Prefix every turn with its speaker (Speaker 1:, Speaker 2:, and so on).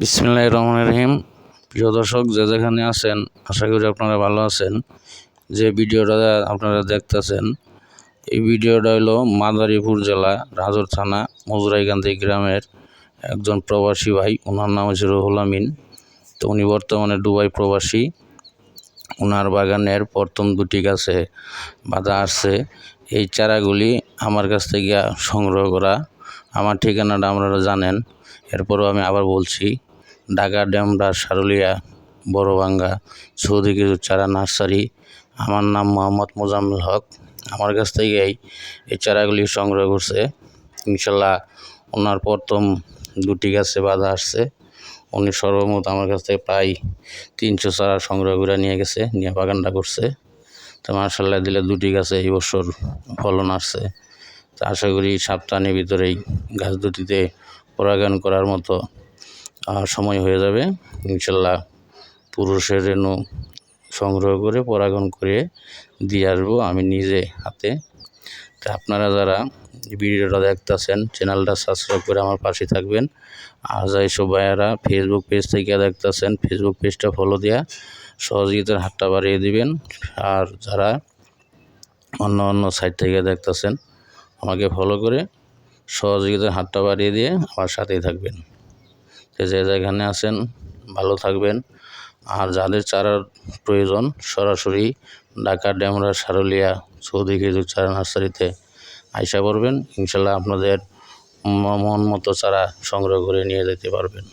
Speaker 1: বিসমিল্লাহ রহমান রহিম। প্রিয় দর্শক, যে যেখানে আছেন, আশা করি আপনারা ভালো আছেন। যে ভিডিওটা আপনারা দেখতেছেন, এই ভিডিওটা হলো মাদারীপুর জেলা, রাজর থানা মজুরাইকান্দি গ্রামের একজন প্রবাসী ভাই। ওনার নাম হচ্ছে রুহুল আমিন। তো উনি বর্তমানে দুবাই প্রবাসী। ওনার বাগানের প্রথম দুটি গাছে বাধা আসছে। এই চারাগুলি আমার কাছ থেকে সংগ্রহ করা আমার ঠিকানাটা আপনারা জানেন। এরপরও আমি আবার বলছি, ঢাকা ডেমরা সারুলিয়া বড়ভাঙ্গা সৌদি কিছু চারা নার্সারি। আমার নাম মোহাম্মদ মোজাম্মেল হক। আমার কাছ থেকেই এই চারাগুলি সংগ্রহ করছে। ইনশাল্লাহ ওনার প্রথম দুটি গাছে বাধা আসছে। উনি সর্বমোট আমার কাছ থেকে প্রায় তিনশো চারা সংগ্রহ করে নিয়ে গেছে, নিয়ে বাগানটা করছে। তো মার্শাল্লাহ দিলে দুটি গাছে এই বছর ফলন আসছে। তো আশা করি সপ্তাহের ভিতরেই গাছ দুটিতে পরাগায়ন করার মতো সময় হয়ে যাবে। ইনশাল্লাহ পুরুষের রেণু সংগ্রহ করে পরাগণ করে দিয়ে আসব আমি নিজে হাতে। তা আপনারা যারা ভিডিওটা দেখতেছেন, চ্যানেলটা সাবস্ক্রাইব করে আমার পাশে থাকবেন। আর যাই সব ভাইয়ারা ফেসবুক পেজ থেকে দেখতেছেন ফেসবুক পেজটা ফলো দেওয়া সহযোগিতার হাতটা বাড়িয়ে দিবেন। আর যারা অন্য অন্য সাইট থেকে দেখতেছেন আমাকে ফলো করে সহযোগিতার হাতটা বাড়িয়ে দিয়ে আমার সাথেই থাকবেন। তো যে যেখানে আছেন, ভালো থাকবেন। আর যাদের চারার প্রয়োজন, সরাসরি ঢাকা, ডেমরা, সারুলিয়া, সৌদি খেজুর চারা নার্সারিতে আইসা করবেন ইনশাল্লাহ আপনাদের মন মতো চারা সংগ্রহ করে নিয়ে যেতে পারবেন।